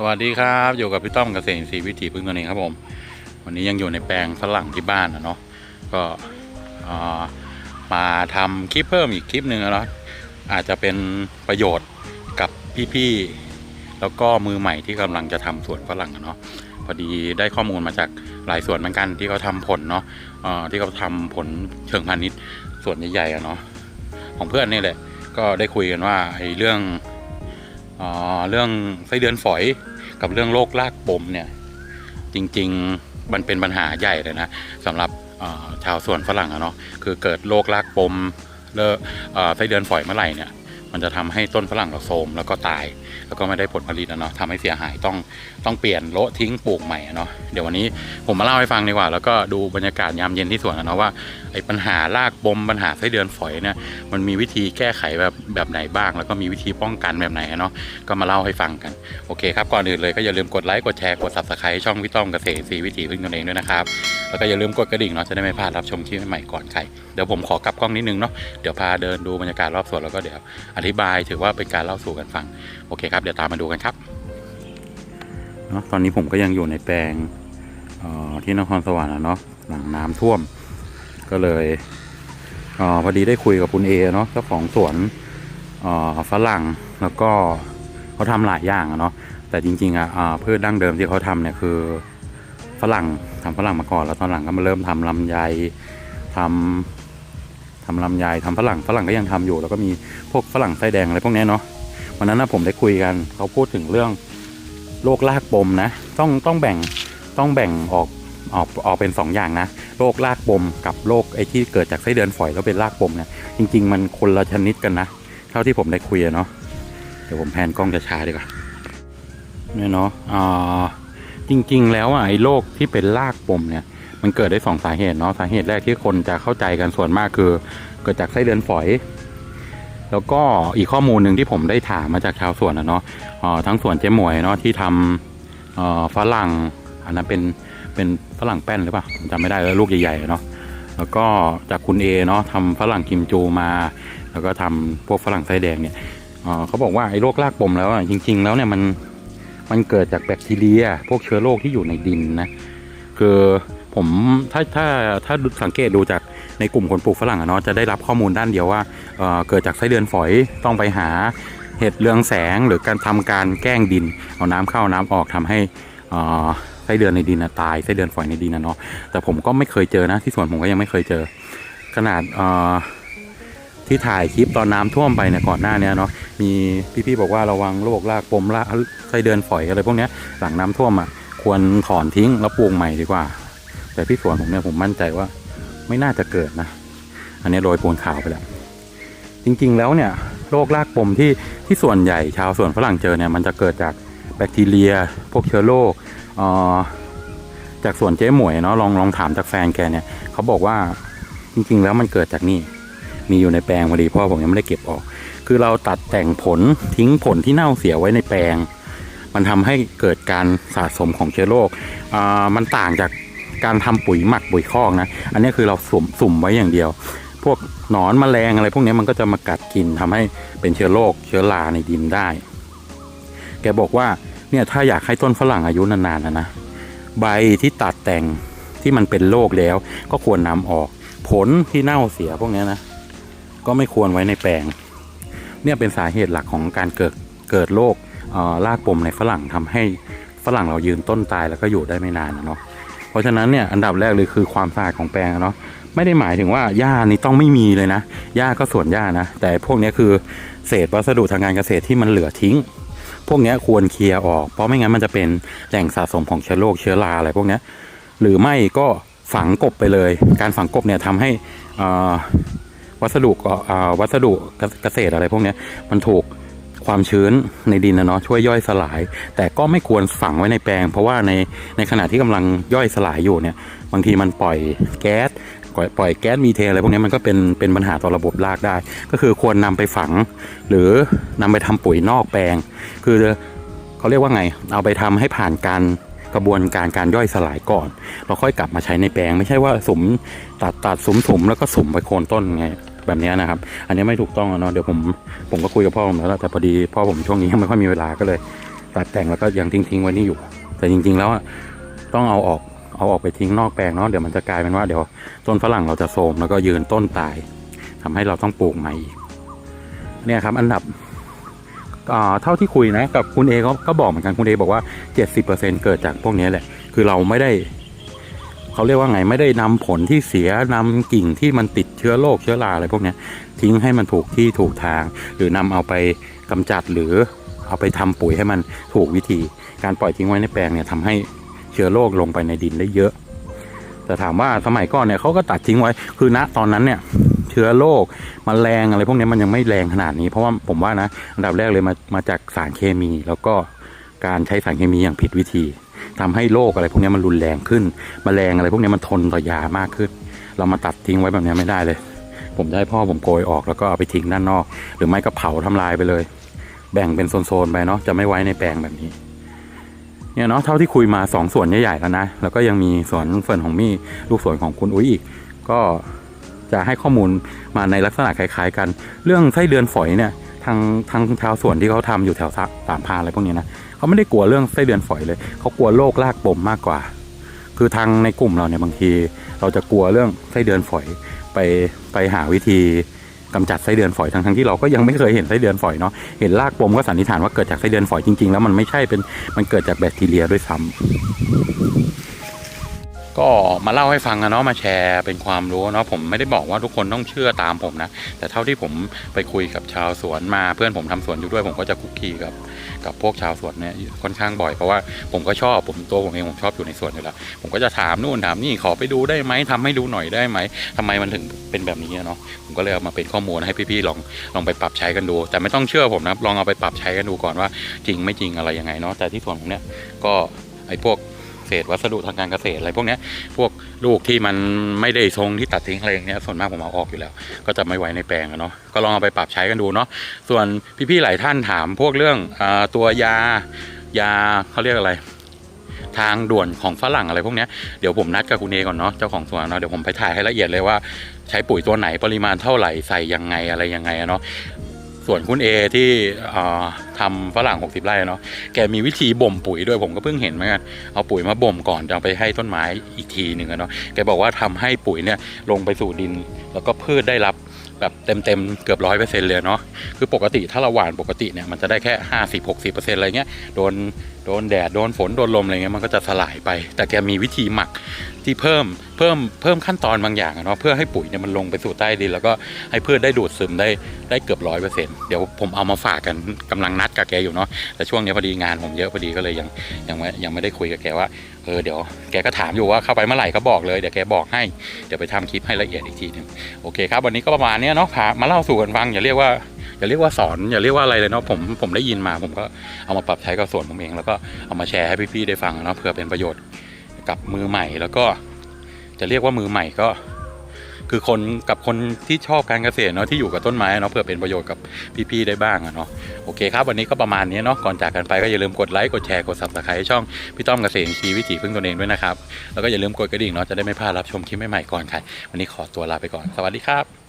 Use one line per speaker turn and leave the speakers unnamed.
สวัสดีครับ อยู่กับพี่ต้อมเกษตรอินทรีวิถีพึ่งตัวเองครับผม วันนี้ยังอยู่ในแปลงฝรั่งที่บ้านนะเนาะก็มาทำคลิปเพิ่มอีกคลิปหนึ่งนะอาจจะเป็นประโยชน์กับพี่ๆแล้วก็มือใหม่ที่กำลังจะทำสวนฝรั่งอะเนาะพอดีได้ข้อมูลมาจากหลายสวนเหมือนกันที่เขาทำผลเนาะที่เขาทำผลเชิงพาณิชย์สวนใหญ่ๆอะเนาะของเพื่อนนี่แหละก็ได้คุยกันว่าไอ้เรื่อง เรื่องไส้เดือนฝอยกับเรื่องโรคลากปมเนี่ยจริงๆมันเป็นปัญหาใหญ่เลยนะสำหรับชาวสวนฝรั่งอะเนาะคือเกิดโรคลากปมเลอะเอ่อไส้เดือนฝอยเมื่อไหร่เนี่ย มันจะทำให้ต้นฝรั่งเราโทรมแล้วก็ตาย แล้วก็ไม่ได้ผลผลิตอะเนาะทำให้เสียหายต้องต้องเปลี่ยนโละทิ้งปลูกใหม่เนาะเดี๋ยววันนี้ผมมาเล่าให้ฟังดีกว่า แล้วก็ดูบรรยากาศยามเย็นที่สวนอะเนาะว่าไอ้ปัญหารากปมปัญหาไส้เดือนฝอยเนี่ยมันมีวิธีแก้ไขแบบแบบไหนบ้าง แล้วก็มีวิธีป้องกันแบบไหนเนาะก็มาเล่าให้ฟังกันโอเคครับก่อนอื่นเลยก็อย่าลืมกดไลค์กดแชร์กด subscribe ช่องพี่ต้อมเกษตรสีวิถีพึ่งตนเองด้วยนะครับแล้วก็อย่าลืมกดกระดิ่งเนาะจะได้ไม่พลาดรับชมคลิปใหม่ๆก่อนใครเดี๋ยวผมขอกลับกล้องนิดนึงเนาะเดี๋ยวพาเดินดูบรรยากาศรอบสวนแล้วก็เดี๋ยวอธิบายถือว่าเป็นการเล่าสู่กันฟัง โอเคครับ เดี๋ยวตามมาดูกันครับเนาะตอนนี้ผมก็ยังอยู่ในแปลงออที่นครสวรรค์อะเนาะหลังน้ำท่วม ก็เลยเออพอดีได้คุยกับคุณเอเนาะเจ้าของสวนออฝรั่งแล้วก็เขาทำหลายอย่างเนาะแต่จริงๆอะพืชดั้งเดิมที่เขาทำเนี่ยคือฝรั่งทำฝรั่งมาก่อนแล้วตอนหลังก็มาเริ่มทำลำไยทำ ทำลำไยทำฝรั่งฝรั่งก็ยังทำอยู่ แล้วก็มีพวกฝรั่งไส้แดงอะไรพวกนี้เนาะวันนั้นนะผมได้คุยกันเขาพูดถึงเรื่องโรครากปมนะ ต้องต้องแบ่งต้องแบ่งออกออกออกเป็นสองอย่างนะโรครากปมกับโรคไอ้ที่เกิดจากไส้เดือนฝอยแล้วเป็นรากปมเนี่ยจริง ๆ มันคนละชนิดกันนะ เท่าที่ผมได้คุยเนาะเดี๋ยวผมแพนกล้องจะช้าดีกว่าเนี่ยเนาะอ่าจริง ๆ แล้วอะไอ้โรคที่เป็นรากปมเนี่ย มันเกิดได้สองสาเหตุเนาะสาเหตุแรกที่คนจะเข้าใจกันส่วนมากคือ เกิดจากไส้เดือนฝอย แล้วก็อีกข้อมูลหนึ่งที่ผมได้ถามมาจากชาวสวนนะเนาะทั้งสวนเจ๊หมวยเนาะที่ทำฝรั่งอันนั้นเป็นเป็นฝรั่งแป้นหรือเปล่าผมจำไม่ได้แล้วลูกใหญ่ๆเนาะแล้วก็จากคุณเอเนาะทำฝรั่งกิมจูมา แล้วก็ทำพวกฝรั่งไส้แดงเนี่ยเขาบอกว่าไอ้โรครากปมแล้วจริง ๆ แล้วเนี่ยมันมันเกิดจากแบคทีเรีย พวกเชื้อโรคที่อยู่ในดินนะคือ ผมถ้าถ้าถ้าสังเกตดูจากในกลุ่มคนปลูกฝรั่งอะเนาะจะได้รับข้อมูลด้านเดียวว่าเเกิดจากไส้เดือนฝอยต้องไปหาเห็ดเรืองแสงหรือการทำการแกล้งดิน เอาน้ำเข้าน้ำออกทำให้ไส้เดือนในดินตายไส้เดือนฝอยในดินนะเนาะแต่ผมก็ไม่เคยเจอนะที่สวนผมก็ยังไม่เคยเจอ ขนาดที่ถ่ายคลิปตอนน้ำท่วมไปเนี่ยก่อนหน้านี้เนาะมีพี่ๆบอกว่าระวังโรครากปมรากไส้เดือนฝอยอะไรพวกนี้หลังน้ำท่วมอะควรถอนทิ้งแล้วปลูกใหม่ดีกว่า แต่ที่สวนผมเนี่ยผมมั่นใจว่า ไม่น่าจะเกิดนะ อันนี้โรยปูนขาวไปแล้ว จริงๆแล้วเนี่ยโรครากปมที่ที่ส่วนใหญ่ชาวสวนฝรั่งเจอเนี่ยมันจะเกิดจากแบคทีเรีย พวกเชื้อโรคอ่อจากสวนเจ๊หมวยเนาะลองลองถามจากแฟนแกเนี่ยเขาบอกว่าจริง ๆ แล้วมันเกิดจากนี่มีอยู่ในแปลงพอดีเพราะว่าผมยังไม่ได้เก็บออก คือเราตัดแต่งผลทิ้งผลที่เน่าเสียไว้ในแปลง มันทำให้เกิดการสะสมของเชื้อโรคอ่ามันต่างจาก การทำปุ๋ยหมักปุ๋ยคอกนะ อันนี้คือเราสุ่มสุ่มไว้อย่างเดียว พวกหนอนแมลงอะไร พวกนี้มันก็จะมากัดกินทำให้เป็นเชื้อโรคเชื้อราในดินได้ แกบอกว่าเนี่ยถ้าอยากให้ต้นฝรั่งอายุนานๆนะนะใบที่ตัดแต่งที่มันเป็นโรคแล้ว ก็ควรนำออก ผลที่เน่าเสียพวกนี้นะ ก็ไม่ควรไว้ในแปลง เนี่ยเป็นสาเหตุหลักของการเกิดเกิดโรคเอ่อรากปมในฝรั่งทำให้ฝรั่งเรายืนต้นตายแล้วก็อยู่ได้ไม่นานนะเนาะ ราะฉะนั้นเนี่ยอันดับแรกเลยคือความสะอาดของแปลงเนาะไม่ได้หมายถึงว่าหญ้านี่ต้องไม่มีเลยนะหญ้าก็ส่วนหญ้านะ แต่พวกนี้คือเศษวัสดุทางการเกษตรที่มันเหลือทิ้ง พวกนี้ควรเคลียร์ออก เพราะไม่งั้นมันจะเป็นแหล่งสะสมของเชื้อโรคเชื้อราอะไรพวกนี้หรือไม่ก็ฝังกบไปเลย การฝังกบเนี่ยทำให้วัสดุวัสดุเกษตรอะไรพวกนี้มันถูก ความชื้นในดินนะเนาะช่วยย่อยสลาย แต่ก็ไม่ควรฝังไว้ในแปลง เพราะว่าในในขณะที่กำลังย่อยสลายอยู่เนี่ย บางทีมันปล่อยแก๊สปล่อยแก๊สมีเทนอะไรพวกนี้มันก็เป็นเป็นปัญหาต่อระบบรากได้ ก็คือควรนำไปฝัง หรือนำไปทำปุ๋ยนอกแปลง คือเขาเรียกว่าไง เอาไปทำให้ผ่านการกระบวนการการย่อยสลายก่อน เราค่อยกลับมาใช้ในแปลง ไม่ใช่ว่าสมตัดตัดสมสมแล้วก็สมไปโคนต้นไง แบบนี้นะครับ อันนี้ไม่ถูกต้องเนาะเดี๋ยวผมผมก็คุยกับพ่อผมแล้วแต่พอดีพ่อผมช่วงนี้ไม่ค่อยมีเวลาก็เลยตัดแต่งแล้วก็ยังทิ้งๆไว้นี่อยู่ แต่จริง ๆ แล้วต้องเอาออกเอาออกไปทิ้งนอกแปลงเนาะเดี๋ยวมันจะกลายเป็นว่าเดี๋ยวต้นฝรั่งเราจะโทมแล้วก็ยืนต้นตายทำให้เราต้องปลูกใหม่เนี่ยครับอันดับเท่าที่คุยนะกับคุณเอก็บอกเหมือนกันคุณเอบอกว่า 70%เกิดจากพวกนี้แหละ คือเราไม่ได้ เขาเรียกว่าไงไม่ได้นำผลที่เสียนำกิ่งที่มันติดเชื้อโรคเชื้อราอะไรพวกนี้ทิ้งให้มันถูกที่ถูกทาง หรือนำเอาไปกำจัดหรือเอาไปทำปุ๋ยให้มันถูกวิธี การปล่อยทิ้งไว้ในแปลงเนี่ยทำให้เชื้อโรคลงไปในดินได้เยอะ แต่ถามว่าสมัยก่อนเนี่ยเขาก็ตัดทิ้งไว้ คือณตอนนั้นเนี่ยเชื้อโรคมแมลงอะไรพวกนี้มันยังไม่แรงขนาดนี้ เพราะว่าผมว่านะอันดับแรกเลยมามาจากสารเคมี แล้วก็การใช้สารเคมีอย่างผิดวิธี ทำให้โรคอะไรพวกนี้มันรุนแรงขึ้นมแมลงอะไรพวกนี้มันทนต่อยามากขึ้น เรามาตัดทิ้งไว้แบบนี้ไม่ได้เลย ผมจะให้พ่อผมโกยออกแล้วก็เอาไปทิ้งด้านนอก หรือไม่ก็เผาทำลายไปเลย แบ่งเป็นโซนๆไปเนาะจะไม่ไว้ในแปลงแบบนี้เนี่ยเนาะเท่าที่คุยมาสองส่วนใหญ่ๆแล้วนะแล้วก็ยังมีสวนส่วนของมี่ลูกสวนของคุณอุ้ยอีก ก็จะให้ข้อมูลมาในลักษณะคล้ายๆกัน เรื่องไส้เดือนฝอยเนี่ย ทางทางชาวสวนที่เขาทำอยู่แถวสามพานอะไรพวกนี้นะเขาไม่ได้กลัวเรื่องไส้เดือนฝอยเลย เขากลัวโรครากปมมากกว่า คือทางในกลุ่มเราเนี่ยบางที เราจะกลัวเรื่องไส้เดือนฝอยไปไปหาวิธีกำจัดไส้เดือนฝอยทั้งทั้งๆที่เราก็ยังไม่เคยเห็นไส้เดือนฝอยเนาะเห็นรากปมก็สันนิษฐานว่าเกิดจากไส้เดือนฝอยจริงๆ แล้วมันไม่ใช่เป็นมันเกิดจากแบคทีเรียด้วยซ้ำ ก็มาเล่าให้ฟังกันเนาะมาแชร์เป็นความรู้เนาะผมไม่ได้บอกว่าทุกคนต้องเชื่อตามผมนะ แต่เท่าที่ผมไปคุยกับชาวสวนมาเพื่อนผมทำสวนอยู่ด้วย ผมก็จะคุกคีกับกับพวกชาวสวนเนี่ยค่อนข้างบ่อยเพราะว่าผมก็ชอบผมตัวผมเองผมชอบอยู่ในสวนอยู่แล้วผมก็จะถามนู่นถามนี่ขอไปดูได้ไหมทำให้ดูหน่อยได้ไหมทำไมมันถึงเป็นแบบนี้เนาะผมก็เลยเอามาเป็นข้อมูลให้พี่ๆลองลองไปปรับใช้กันดู แต่ไม่ต้องเชื่อผมนะลองเอาไปปรับใช้กันดูก่อนว่าจริงไม่จริงอะไรยังไงเนาะแต่ที่สวนผมเนี่ยก็ไอ้พวก เศษวัสดุทางการเกษตรอะไรพวกนี้พวกลูกที่มันไม่ได้ทรงที่ตัดทิ้งอะไรอย่างเงี้ยส่วนมากผมเอาออกอยู่แล้ว ก็จะไม่ไว้ในแปลงอะเนาะก็ลองเอาไปปรับใช้กันดูเนาะส่วนพี่ๆหลายท่านถามพวกเรื่องอตัวยายาเขาเรียกอะไรทางด่วนของฝรั่งอะไรพวกนี้เดี๋ยวผมนัดกับคุณเอก่อนเนาะเจ้าของสวนเนาะเดี๋ยวผมไปถ่ายให้ละเอียดเลยว่าใช้ปุ๋ยตัวไหนปริมาณเท่าไหร่ใส่ยังไงอะไรยังไงอะเนาะ ส่วนคุณเอที่อ่าทำฝรั่ง 60 ไร่เนาะแกมีวิธีบ่มปุ๋ยด้วยผมก็เพิ่งเห็นเหมือนกันเอาปุ๋ยมาบ่มก่อนจะไปให้ต้นไม้อีกทีหนึ่งอะเนาะแกบอกว่าทำให้ปุ๋ยเนี่ยลงไปสู่ดิน แล้วก็พืชได้รับแบบเต็มๆเกือบร้อยเปอร์เซ็นต์เลยเนาะคือปกติถ้าเราหว่านปกติเนี่ยมันจะได้แค่ห้าสิบหกสิบเปอร์เซ็นต์อะไรเงี้ยโดน โดนแดดโดนฝนโดนลมอะไรเงี้ยมันก็จะสลายไป แต่แกมีวิธีหมักที่เพิ่มเพิ่มเพิ่มขั้นตอนบางอย่างเนาะเพื่อให้ปุ๋ยเนี่ยมันลงไปสู่ใต้ดิน แล้วก็ให้พืชได้ดูดซึมได้ได้เกือบร้อยเปอร์เซ็นต์เดี๋ยวผมเอามาฝากกันกำลังนัดกับแกอยู่เนาะแต่ช่วงนี้พอดีงานผมเยอะพอดีก็เลยยังยังไม่ยังไม่ได้คุยกับแกว่าเออเดี๋ยวแกก็ถามอยู่ว่าเข้าไปเมื่อไหร่ก็บอกเลยเดี๋ยวแกบอกให้เดี๋ยวไปทำคลิปให้ละเอียดอีกทีหนึงโอเคครับวันนี้ก็ประมาณเนี้ยเนาะพามาเล่าสู่กันฟังอย่าเรียกว่า อย่าเรียกว่าสอนอย่าเรียกว่าอะไรเลยเนาะผมผมได้ยินมา ผมก็เอามาปรับใช้กับส่วนผมเอง แล้วก็เอามาแชร์ให้พี่ๆได้ฟังเนาะเพื่อเป็นประโยชน์กับมือใหม่ แล้วก็จะเรียกว่ามือใหม่ก็ คือคนกับคนที่ชอบการเกษตรเนาะที่อยู่กับต้นไม้เนาะเพื่อเป็นประโยชน์กับพี่ๆได้บ้างอะเนาะโอเคครับวันนี้ก็ประมาณนี้เนาะก่อนจากกันไปก็อย่าลืมกดไลค์กดแชร์กด subscribe ช่องพี่ต้อมเกษตรอินทรีวิถีพึ่งตนเองด้วยนะครับแล้วก็อย่าลืมกดกระดิ่งเนาะจะได้ไม่พลาดรับชมคลิปใหม่ๆก่อนใครวันนี้ขอตัวลาไปก่อนสวัสดีครับ